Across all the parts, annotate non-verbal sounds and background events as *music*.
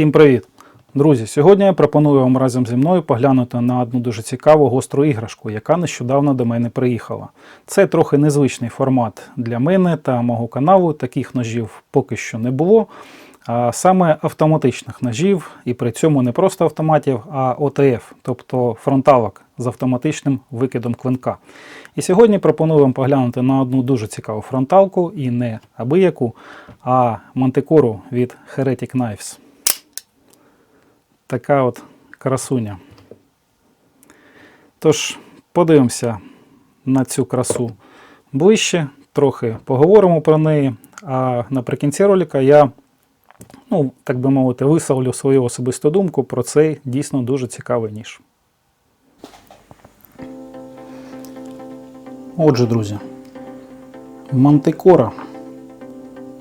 Всім привіт! Друзі, сьогодні я пропоную вам разом зі мною поглянути на одну дуже цікаву гостру іграшку, яка нещодавно до мене приїхала. Це трохи незвичний формат для мене та мого каналу. Таких ножів поки що не було. А саме автоматичних ножів, і при цьому не просто автоматів, а ОТФ, тобто фронталок з автоматичним викидом клинка. І сьогодні пропоную вам поглянути на одну дуже цікаву фронталку, і не абияку, а мантикору від Heretic Knives. Така от красуня. Тож, подивимося на цю красу ближче, трохи поговоримо про неї. А наприкінці ролика я, ну, так би мовити, висловлю свою особисту думку про цей дійсно дуже цікавий ніж. Отже, друзі, мантикора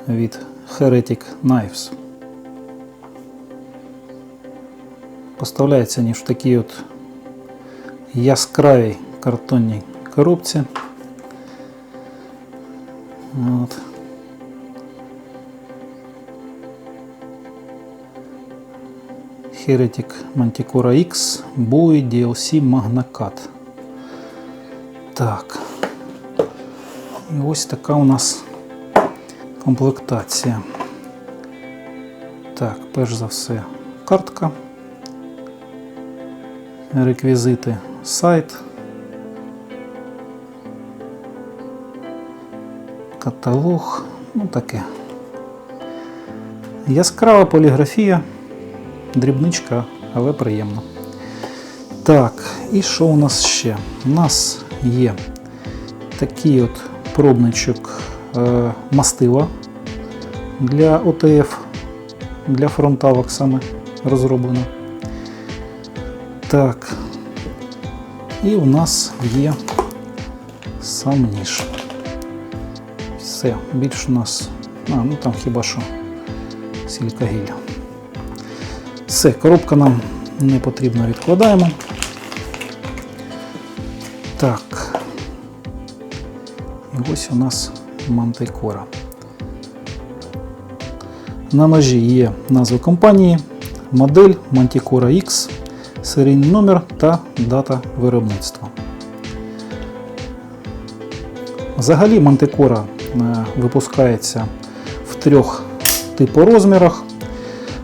від Heretic Knives. Поставляється ніж в такій от яскравій картонній коробці. От. Heretic Manticore X Bowie DLC Magnacat. Так. І ось така у нас комплектація. Так, перш за все, картка реквізити сайт, каталог, ну таке. Яскрава поліграфія, дрібничка, але приємно. Так, і що у нас ще? У нас є такий от пробничок е, мастила для ОТФ, для фронталок саме розроблено. Так. І у нас є сам ніж. Все, більше у нас. А, ну там хіба що сількагілля. Все, коробка нам не потрібно відкладаємо. Так. І ось у нас мантикора. На ножі є назва компанії, модель Manticora X серійний номер та дата виробництва. Взагалі мантикора е, випускається в трьох типорозмірах.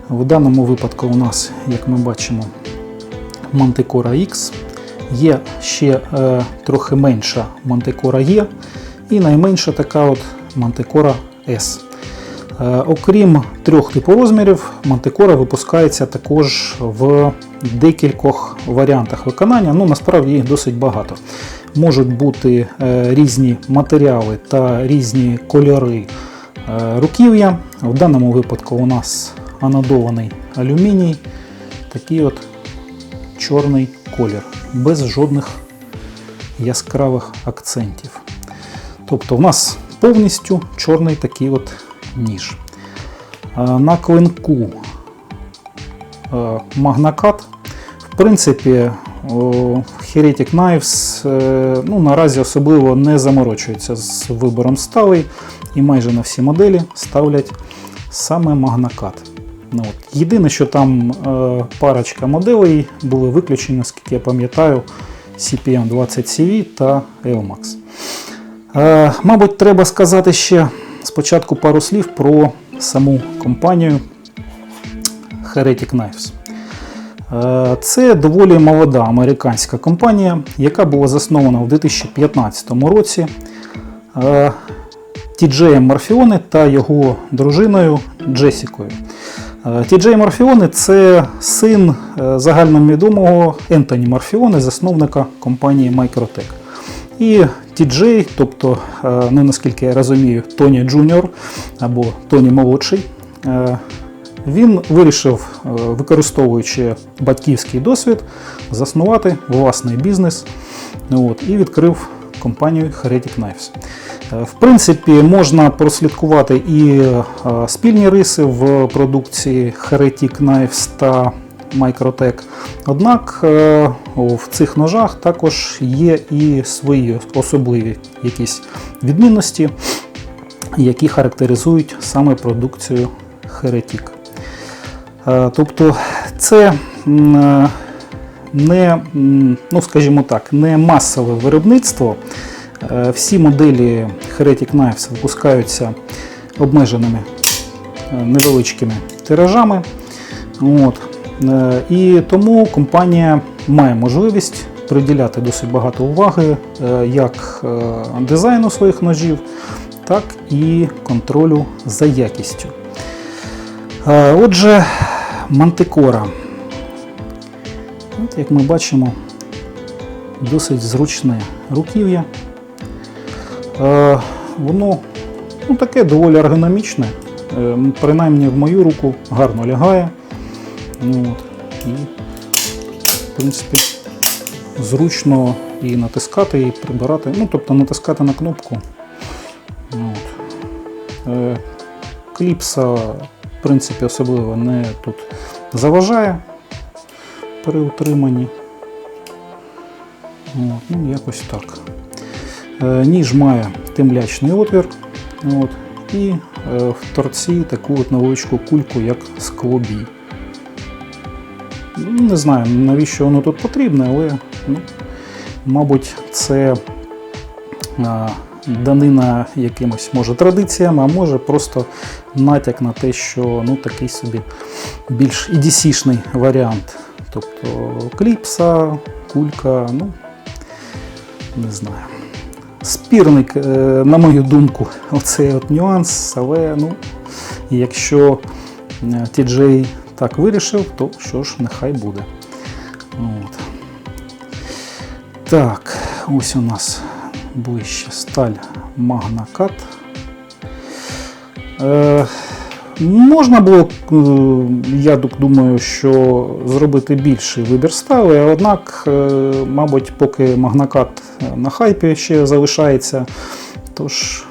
В даному випадку у нас, як ми бачимо, мантикора X. Є ще е, трохи менша мантикора Е і найменша така от мантикора S. Е, окрім трьох типорозмірів, мантикора випускається також в декількох варіантах виконання. Ну, насправді їх досить багато. Можуть бути е, різні матеріали та різні кольори е, руків'я. В даному випадку у нас анодований алюміній, такий от чорний колір, без жодних яскравих акцентів. Тобто, у нас повністю чорний такий от ніж. Е, на клинку Магнакат. В принципі, Heretic Knives е, ну, наразі особливо не заморочується з вибором сталей і майже на всі моделі ставлять саме Магнакат. Ну, от. Єдине, що там е, парочка моделей були виключені, наскільки я пам'ятаю, CPM 20CV та Elmax. Е, мабуть, треба сказати ще спочатку пару слів про саму компанію Heretic Knives. Е, Це доволі молода американська компанія, яка була заснована у 2015 році е, Тіджеєм Марфіони та його дружиною Джесікою. Тіджей Марфіони це син е, загальновідомого Ентоні Марфіони, засновника компанії Microtech. І Тіджей, тобто, ну наскільки я розумію, Тоні Джуніор або Тоні Молодший, він вирішив, використовуючи батьківський досвід, заснувати власний бізнес от, і відкрив компанію Heretic Knives. В принципі, можна прослідкувати і спільні риси в продукції Heretic Knives та Microtech. Однак в цих ножах також є і свої особливі якісь відмінності, які характеризують саме продукцію Heretic. Е, Тобто це е, не, ну, скажімо так, не масове виробництво. Е, Всі моделі Heretic Knives випускаються обмеженими е, невеличкими тиражами. От. Е, І тому компанія має можливість приділяти досить багато уваги е, як е, дизайну своїх ножів, так і контролю за якістю. Отже, мантикора. От, як ми бачимо, досить зручне руків'я. Воно ну, таке доволі ергономічне, принаймні в мою руку гарно лягає. Ну, От. І, в принципі, зручно і натискати, і прибирати. Ну, тобто натискати на кнопку. Ну, От. Е, Кліпса, в принципі, особливо не тут заважає при утриманні. От, ну, якось так. Е, Ніж має темлячний отвір. От, і е, в торці таку от невеличку кульку, як склобій. Ну, Не знаю, навіщо воно тут потрібне, але, ну, мабуть, це а, данина якимось може традиціям, а може просто натяк на те, що ну, такий собі більш EDC-шний варіант. Тобто кліпса, кулька, ну не знаю. Спірник, е, на мою думку, оцей от нюанс, але ну, якщо е, TJ так вирішив, то що ж, нехай буде. От. Так, ось у нас ближче сталь Cat. Е, можна було, е, я думаю, що зробити більший вибір стали, однак, е, мабуть, поки Cat на хайпі ще залишається, тож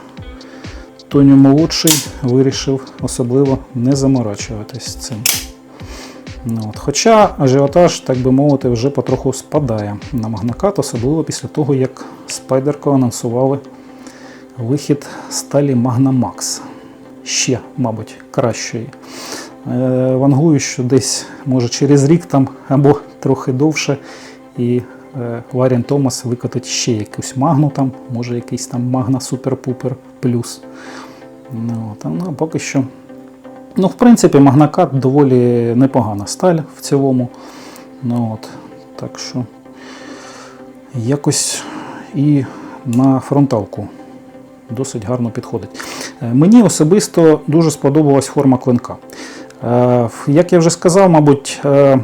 Тоню молодший вирішив особливо не заморачуватись цим. Ну, от. Хоча ажіотаж, так би мовити, вже потроху спадає на магнакат, особливо після того, як Спайдерко анонсували вихід сталі Magna Max. Ще, мабуть, кращої. Е, вангую, що десь, може, через рік там або трохи довше, і е, Ларін Томас викотить ще якусь магну там, може якийсь там Магна Супер-Пупер плюс. Ну, ну, поки що Ну, в принципі, магнакат доволі непогана сталь в цілому. Ну, от, так що якось і на фронталку досить гарно підходить. Е, Мені особисто дуже сподобалась форма клинка. Е, Як я вже сказав, мабуть, е,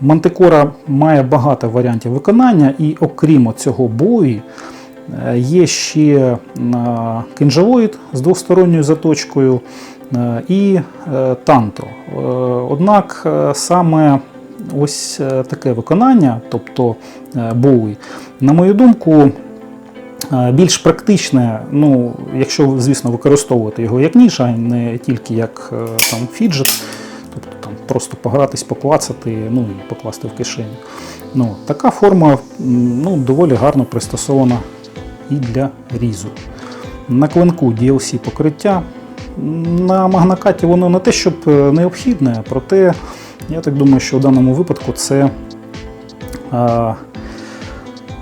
Мантикора має багато варіантів виконання, і окрім цього бою, є ще кинжалоїд з двосторонньою заточкою і е, танто. Е, Однак е, саме ось е, таке виконання, тобто е, Боуї, на мою думку, е, більш практичне, ну, якщо, звісно, використовувати його як ніж, а не тільки як е, там, фіджет, тобто там, просто погратись, поклацати ну, і покласти в кишеню. Ну, така форма ну, доволі гарно пристосована і для різу. На клинку DLC покриття. На магнакаті воно не те, щоб е, необхідне, проте я так думаю, що в даному випадку це а,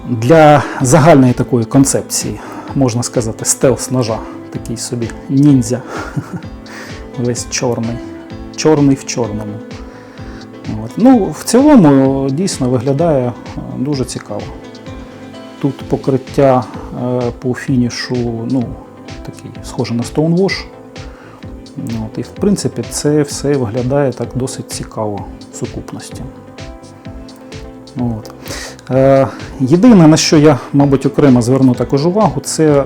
для загальної такої концепції, можна сказати, стелс ножа, такий собі ніндзя. *laughs* Весь чорний. Чорний в чорному. От. Ну, в цілому дійсно виглядає е, дуже цікаво. Тут покриття е, по фінішу ну, такий, схоже на Stonewash. Ну, От, і в принципі це все виглядає так досить цікаво в сукупності. От. Е, єдине, на що я, мабуть, окремо зверну також увагу, це е,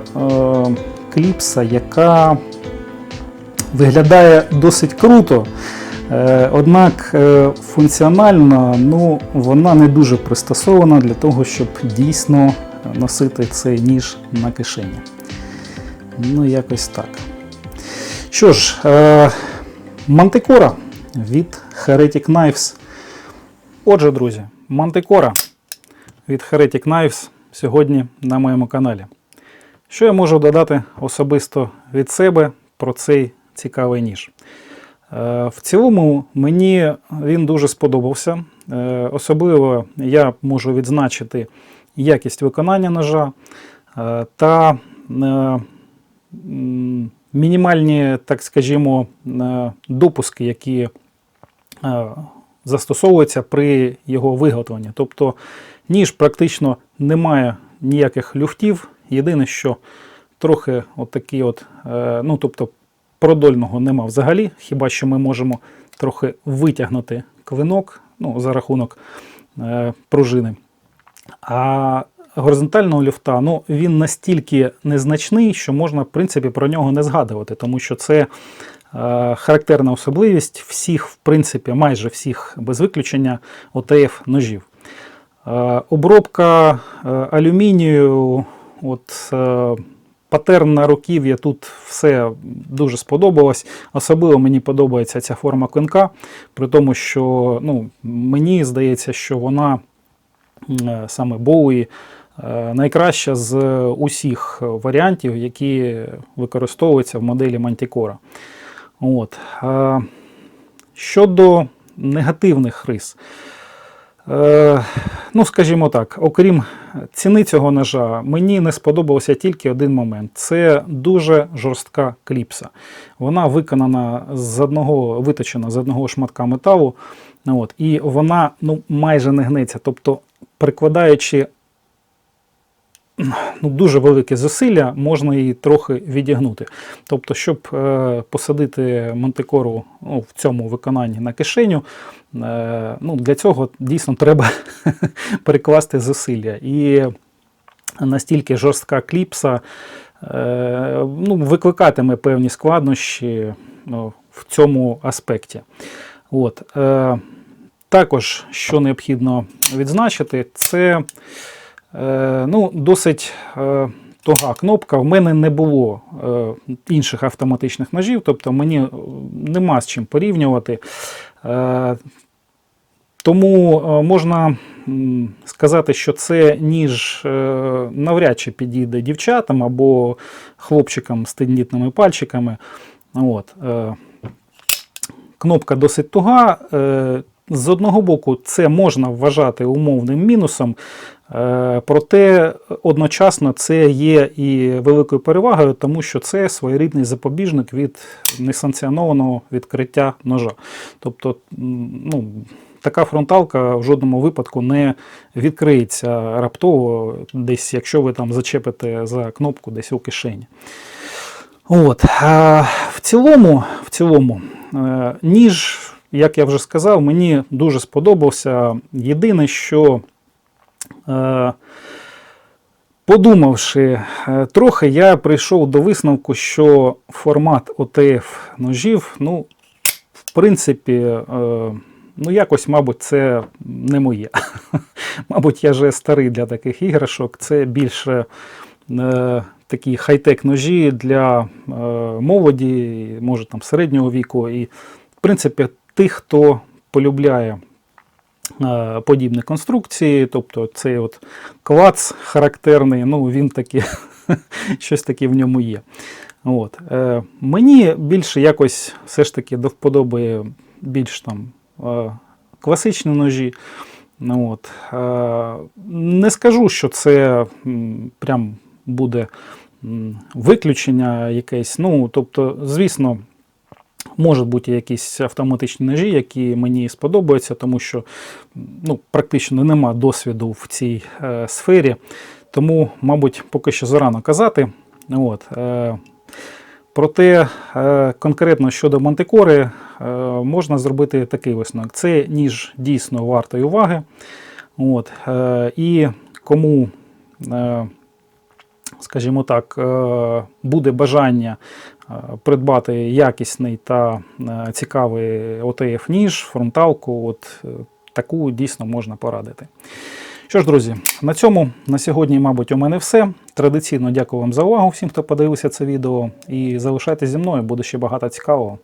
кліпса, яка виглядає досить круто. Е, Однак е, функціонально ну, вона не дуже пристосована для того, щоб дійсно носити цей ніж на кишені. Ну, якось так. Що ж, е, Мантикора від Heretic Knives. Отже, друзі, Мантикора від Heretic Knives сьогодні на моєму каналі. Що я можу додати особисто від себе про цей цікавий ніж? Е, В цілому мені він дуже сподобався. Е, Особливо я можу відзначити якість виконання ножа е, та мінімальні, так скажімо, е, допуски, які е, застосовуються при його виготовленні. Тобто ніж практично не має ніяких люфтів. Єдине, що трохи от такі от, е, ну тобто продольного нема взагалі, хіба що ми можемо трохи витягнути клинок ну, за рахунок пружини. А горизонтального люфта ну, він настільки незначний, що можна, в принципі, про нього не згадувати, тому що це е, характерна особливість всіх, в принципі, майже всіх без виключення ОТФ ножів. Е, Обробка е, алюмінію, от, патерн на руків'я, тут все дуже сподобалось. Особливо мені подобається ця форма клинка, при тому, що ну, мені здається, що вона саме Боуї найкраща з усіх варіантів, які використовуються в моделі Manticore. От. Е, Щодо негативних рис. Е, ну, скажімо так, окрім ціни цього ножа, мені не сподобався тільки один момент: це дуже жорстка кліпса. Вона виконана з одного, виточена з одного шматка металу, от, і вона ну, майже не гнеться. Тобто, прикладаючи ну, дуже велике зусилля, можна її трохи відігнути. Тобто, щоб е, посадити мантикору ну, в цьому виконанні на кишеню, е, ну, для цього дійсно треба *laughs* перекласти зусилля. І настільки жорстка кліпса е, ну, викликатиме певні складнощі ну, в цьому аспекті. От, е, також, що необхідно відзначити, це ну, досить е, туга кнопка. В мене не було е, інших автоматичних ножів, тобто мені е, нема з чим порівнювати. Е, тому е, можна сказати, що це ніж е, навряд чи підійде дівчатам або хлопчикам з тендітними пальчиками. От. е, Кнопка досить туга. Е, З одного боку, це можна вважати умовним мінусом, е, проте одночасно це є і великою перевагою, тому що це своєрідний запобіжник від несанкціонованого відкриття ножа. Тобто, ну, така фронталка в жодному випадку не відкриється раптово, десь, якщо ви там зачепите за кнопку десь у кишені. От. В цілому, в цілому е, ніж, як я вже сказав, мені дуже сподобався. Єдине, що е, подумавши е, трохи, я прийшов до висновку, що формат ОТФ ножів, ну, в принципі, е, ну, якось, мабуть, це не моє. *laughs* Мабуть, я вже старий для таких іграшок. Це більше е, такі хай-тек ножі для е, молоді, може там середнього віку. І, в принципі, тих, хто полюбляє е, подібні конструкції, тобто цей от клац характерний, ну він таки, *laughs* щось таке в ньому є. От. Е, мені більше якось все ж таки до вподоби більш там е, класичні ножі. От. Е, не скажу, що це м, прям буде м, виключення якесь. Ну, тобто, звісно, можуть бути якісь автоматичні ножі, які мені сподобаються, тому що ну, практично нема досвіду в цій е, сфері. Тому, мабуть, поки що зарано казати. От, е, Проте е, конкретно щодо мантикори е, можна зробити такий висновок. Це ніж дійсно вартий уваги. От, е, І кому, е, скажімо так, е, буде бажання придбати якісний та е, цікавий ОТФ ніж, фронталку, от е, таку дійсно можна порадити. Що ж, друзі, на цьому на сьогодні, мабуть, у мене все. Традиційно дякую вам за увагу всім, хто подивився це відео. І залишайтеся зі мною, буде ще багато цікавого.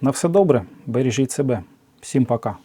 На все добре, бережіть себе. Всім пока.